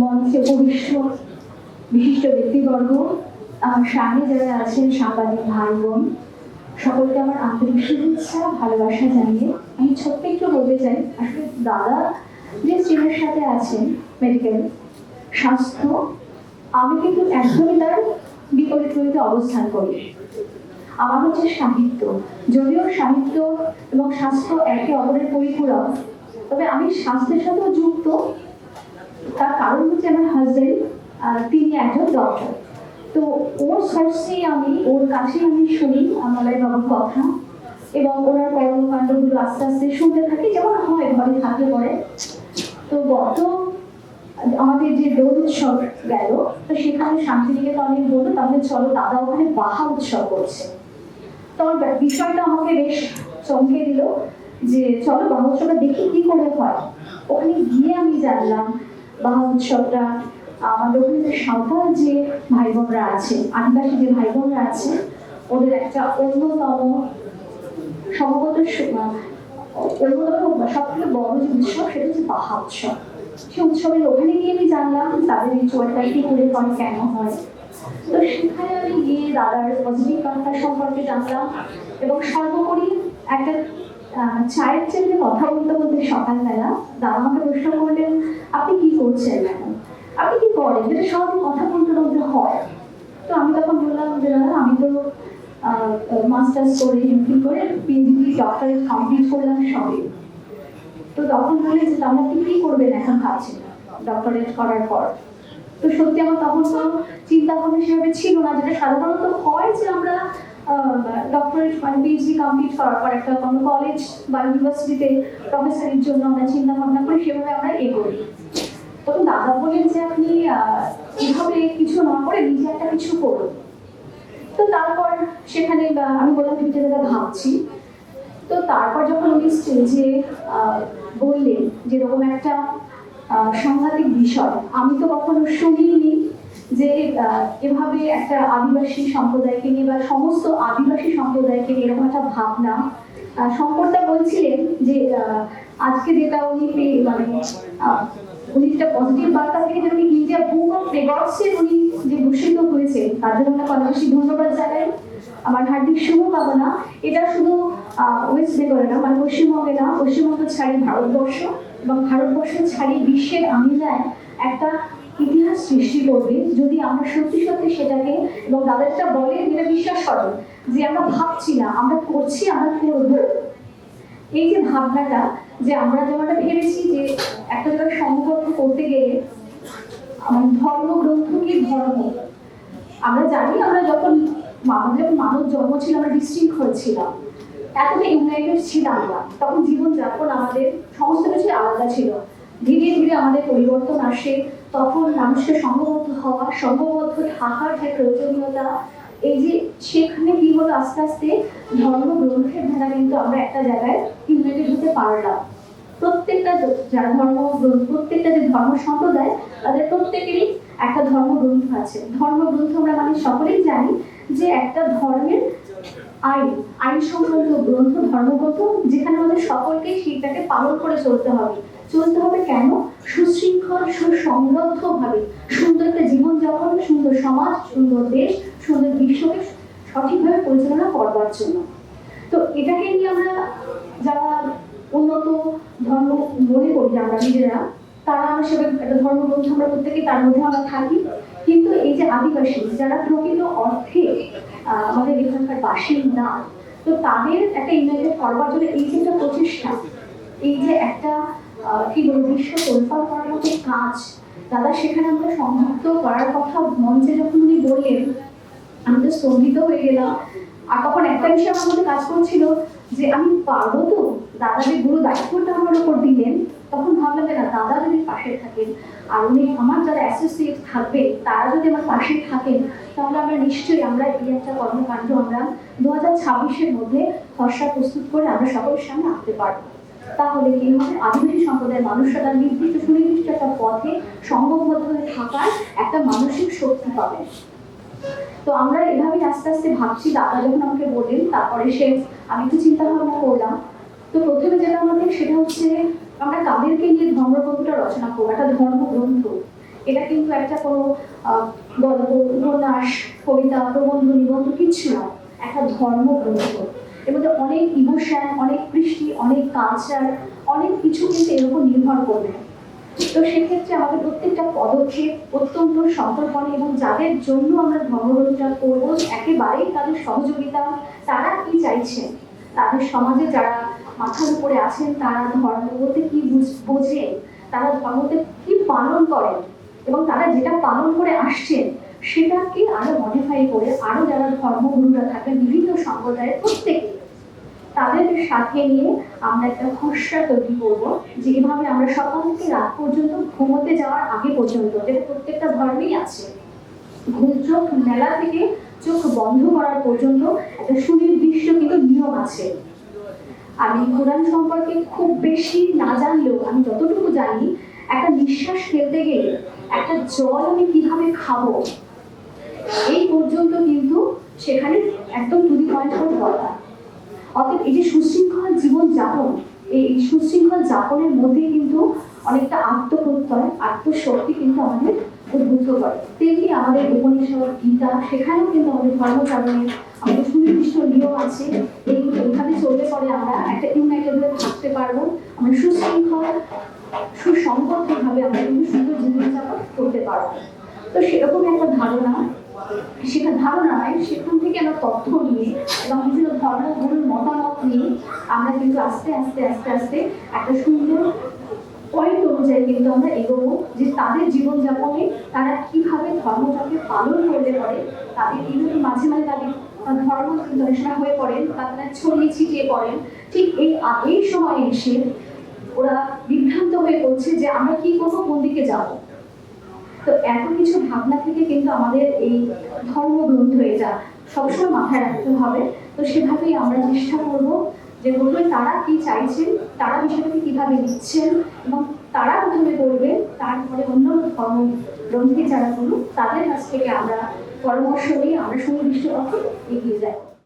মঞ্চে উপবিষ্ট বিশিষ্ট ব্যক্তিবর্গ, আমার সামনে যারা আছেন সাংবাদিক ভাই বোন, সকলকে আমার আন্তরিক শুভেচ্ছা, ভালোবাসা জানিয়ে আমি ছোট্ট একটু বলতে চাই, আসলে দাদা যে স্ট্রিমের সাথে আছেন মেডিকেল স্বাস্থ্য, আমি কিন্তু একদমই তার বিপরীতে অবস্থান করি। আমার হচ্ছে সাহিত্য। যদিও সাহিত্য এবং স্বাস্থ্য একে অপরের পরিপূরক, তবে আমি স্বাস্থ্যের সাথেও যুক্ত। তার কারণ হচ্ছে আমার হাজবেন্ড তিনি একজন ডক্টর তো ওর সোর্সেই আমি, ওর কাছেই আমি শুনি আমাদের বাবুর কথা এবং ওনার কর্মকাণ্ডগুলো আস্তে আস্তে শুনতে থাকি, যেমন হয় ঘরে থাকলে পরে। তো গত আমাদের যে দোল উৎসব গেল, তো সেখানে শান্তিনিকেতনে বলল তাহলে চলো দাদা ওখানে বাহা উৎসব করছে। তো বিষয়টা আমাকে বেশ চমকে দিল যে চলো বাহা উৎসবটা দেখি কি করে হয়। ওখানে গিয়ে আমি জানলাম বাহা উৎসবটা আমাদের ওখানে সাঁওতাল যে ভাই বোনরা আছে, আদিবাসী যে ভাই বোনরা আছে, ওদের একটা অন্যতম সম্ভবত অন্যতম সব থেকে বড় যে উৎসব সেটা হচ্ছে বাহা উৎসব। সেই উৎসবের ওখানে গিয়ে আমি জানলাম তাদের রিচুয়ালটা কি করে হয়, কেন হয়। তো সেখানে আমি গিয়ে দাদার পজিটিভ কথা সম্পর্কে জানলাম এবং সর্বোপরি একটা চায়ের টেবিলে কথা বলতে বলতে সকালবেলা দাদা আমাকে প্রশ্ন করলেন, আপনি কি করছেন আপনি কি করেন? যেটা সবাই কথা বলতে বলতে হয়। তো আমি তখন বললাম যে, দাদা, আমি তো মাস্টার্স করে এমপি করে পিএইচডি ডক্টরেট কমপ্লিট করলাম তো তখন বললেন যে আপনি কি করবেন এখন ডক্টরেট করার পর? তো সত্যি আমার তখন কোনো চিন্তা ভাবনা সেভাবে ছিল না। যেটা সাধারণত হয় যে ডক্টরেট মানে পিএইচডি কমপ্লিট করার পর একটা কোনো কলেজ বা ইউনিভার্সিটিতে প্রফেসরের জন্য আমরা চিন্তা ভাবনা করি সেভাবে আমরা এগোই। তখন দাদা বললেন যে আপনি এভাবে কিছু না করে নিজে একটা কিছু করুন। তো তারপর সেখানে আমি বললাম তুমি যেটা ভাবছি। তো তারপর যখন উনি স্টেজে বললেন যেরকম একটা সাংঘাতিক বিষয়, আমি তো কখনো শুনিনি যে এভাবে একটা আদিবাসী সম্প্রদায়কে নিয়ে বা সমস্ত আদিবাসী সম্প্রদায়কে নিয়ে এরকম একটা ভাবনা শঙ্করদা বলছিলেন যে আজকে যেটা উনি মানে উনি যেটা পজিটিভ বার্তা থেকে যে উনি ইন্ডিয়া বুক অফ রেকর্ডসে উনি যে ভূষিত হয়েছেন, তার জন্য অনেক বেশি ধন্যবাদ জানাই। আমার হার্দিক শুভকামনা এটা শুধু ওয়েস্ট বেঙ্গলে না মানে পশ্চিমবঙ্গে না, পশ্চিমবঙ্গ ছাড়ি ভারতবর্ষ এবং ভারতবর্ষ ছাড়িয়ে বিশ্বের আমিনায় একটা সৃষ্টি করবে, যদি আমরা সত্যি সত্যি সেটাকে এবং দাদারটা বলে যেটা বিশ্বাস করেন যে আমরা ভাবছি না, আমরা করছি, আমরা করব। এই যে ভাবনাটা যে আমরা যেমনটা ভেবেছি যে একটা জায়গায় সংগঠন করতে গেলে আমার ধর্মগ্রন্থ কি ধর্ম। আমরা জানি আমরা যখন আমাদের যখন মানব জন্ম ছিল, আমরা ডিস্ট্রিক্ট হয়েছিলাম। এতটা ইউনাইটেড ছিলাম না। তখন জীবনযাপন আমাদের সমস্ত কিছু আলাদা ছিল। ধীরে ধীরে আমাদের পরিবর্তন আসে, তখন মানুষকে সংঘবদ্ধ হওয়া সংঘবদ্ধ থাকার যে প্রয়োজনীয়তা, এই যে সেখানে কি হলো আস্তে আস্তে ধর্মগ্রন্থের দ্বারা কিন্তু আমরা একটা জায়গায় ইউনাইটেড হতে পারলাম। প্রত্যেকটা যারা ধর্ম প্রত্যেকটা যে ধর্ম সম্প্রদায়, তাদের প্রত্যেকেরই একটা ধর্মগ্রন্থ আছে। ধর্মগ্রন্থ আমরা মানে সকলেই জানি যে একটা ধর্মের আইন আইন সংক্রান্ত গ্রন্থ, ধর্মগ্রন্থ, যেখানে আমাদের সকলকে সেইটাকে পালন করে চলতে হবে। চলতে হবে কেন? সুশৃঙ্খল সুসংবদ্ধভাবে সুন্দর একটা জীবনযাপন সুন্দর সমাজ, সুন্দর দেশ, সুন্দর বিশ্বকে সঠিকভাবে পরিচালনা করবার জন্য। তো এটাকে নিয়ে আমরা যারা উন্নত ধর্ম মনে করি আমরা নিজেরা, তারা আমরা সেভাবে একটা ধর্মগ্রন্থ আমরা প্রত্যেকে তার মধ্যে আমরা থাকি। কিন্তু এই যে আদিবাসী, যারা প্রকৃত অর্থে আমাদের এখানকার বাসিন্দা, তো তাদের একটা ইউনাইটেড করবার জন্য এই যে একটা প্রচেষ্টা, এই যে একটা কি বলব করার মতো কাজ? দাদা, সেখানে আমরা সংযুক্ত করার কথা মঞ্চে যখন উনি বললেন, আমি তো স্তম্ভিত হয়ে গেলাম। আর তখন একটা বিষয় আমার মধ্যে কাজ করছিল যে, আমি পারব তো? দাদা যে গুরু দায়িত্বটা আমার উপর দিলেন, তখন ভাবলাম না, দাদা যদি পাশে থাকেন, আর উনি আমার যারা অ্যাসোসিয়েট থাকবে, তারা যদি আমার পাশে থাকেন, তাহলে আমরা নিশ্চয়ই, আমরা এই একটা কর্মকাণ্ড আমরা দু হাজার ছাব্বিশের মধ্যে খসড়া প্রস্তুত করে আমরা সকলের সামনে আনতে পারব। তাহলে কি হবে? আদিবাসী সম্প্রদায়ের মানুষরা তার নির্দিষ্ট সুনির্দিষ্ট একটা পথে সংঘবদ্ধ হয়ে থাকার একটা মানসিক শক্তি পাবে। তো আমরা এভাবেই আস্তে আস্তে ভাবছি, দাদা যখন আমাকে বললেন, তারপরে সে আমি একটু চিন্তা ভাবনা করলাম। তো প্রথমে যেটা আমাদের, সেটা হচ্ছে আমরা কাদেরকে নিয়ে ধর্মগ্রন্থটা রচনা করব, একটা ধর্মগ্রন্থ। এটা কিন্তু একটা কোনো গল্প, উপন্যাস, কবিতা, প্রবন্ধ, নিবন্ধ কিচ্ছু না। একটা ধর্মগ্রন্থ। এর মধ্যে অনেক ইমোশন অনেক কৃষ্টি, অনেক কালচার অনেক কিছু কিন্তু এর উপর নির্ভর করবে। তো সেক্ষেত্রে আমাদের প্রত্যেকটা পদক্ষেপ অত্যন্ত সন্তর্পণে এবং যাদের জন্য আমরা ধর্মগ্রন্থটা করব, একেবারেই তাদের সহযোগিতা, তারা কি চাইছেন? তাদের সমাজে যারা মাথার উপরে আছেন, তারা ধর্ম বলতে কি বুঝ- বোঝেন? তারা ধর্মতে কি পালন করেন? এবং তারা যেটা পালন করে আসছেন সেটাকে আরও মডিফাই করে আরও যারা ধর্মগুরুরা থাকেন, বিভিন্ন সম্প্রদায়ের প্রত্যেকে তাদের সাথে নিয়ে আমরা একটা খসড়া তৈরি করব, যে এভাবে আমরা সকাল থেকে রাত পর্যন্ত ঘুমোতে যাওয়ার আগে পর্যন্ত যেটা প্রত্যেকটা ধর্মেই আছে। ঘুম চোখ মেলা থেকে চোখ বন্ধ করার পর্যন্ত একটা সুনির্দিষ্ট কিন্তু নিয়ম আছে। আমি কোরআন সম্পর্কে খুব বেশি না জানলেও, আমি যতটুকু জানি, একটা নিঃশ্বাস ফেলতে গেলে একটা জল আমি কীভাবে খাব এই পর্যন্ত কিন্তু সেখানে একদম টু দি পয়েন্ট করে বলা। অতএব এই যে সুশৃঙ্খল জীবন যাপন, এই সুশৃঙ্খল যাপনের মধ্যে কিন্তু অনেকটা আত্মপ্রত্যয়, আত্মশক্তি কিন্তু আমাদের উদ্বুদ্ধ করে। তেমনি আমাদের উপনিষদ, গীতা, সেখানেও কিন্তু আমাদের ধর্মচারণের আমাদের সুনির্দিষ্ট নিয়ম আছে। এইগুলো এইভাবে চললে পরে আমরা একটা ইউনাইটেড হয়ে থাকতে পারব। আমরা সুশৃঙ্খল সুসংবদ্ধভাবে আমরা কিন্তু সুন্দর জীবনযাপন করতে পারব। তো সেরকম একটা ধারণা সেটা ধারণা নয় সেখান থেকে আমরা তথ্য নিয়ে এবং বিভিন্ন ধর্মগুরুর মতামত নিয়ে আমরা কিন্তু আস্তে আস্তে আস্তে আস্তে একটা সুন্দর পয়েন্ট অনুযায়ী কিন্তু আমরা এগোবো যে তাদের জীবনযাপনে তারা কীভাবে ধর্মটাকে পালন করতে পারে, তাদের কিন্তু মাঝে মাঝে তাদের ধর্ম অনেক হয়ে পড়েন বা তারা ছড়িয়ে ছিটিয়ে পড়েন। ঠিক এই এই সময় এসে ওরা বিভ্রান্ত হয়ে পড়ছে যে আমরা কি করব, কোন দিকে যাব? তো এত কিছু ভাবনা থেকে কিন্তু আমাদের এই ধর্মগ্রন্থ এটা সবসময় মাথায় রাখতে হবে। তো সেভাবেই আমরা চেষ্টা করব যে বলবে তারা কি চাইছেন, তারা বিষয়টাকে কীভাবে নিচ্ছেন এবং তারা প্রথমে করবে, তারপরে অন্য ধর্ম গ্রন্থে যারা করুক, তাদের কাছ থেকে আমরা পরামর্শ নিয়ে, আমরা সুনির্দিষ্ট এগিয়ে যাই।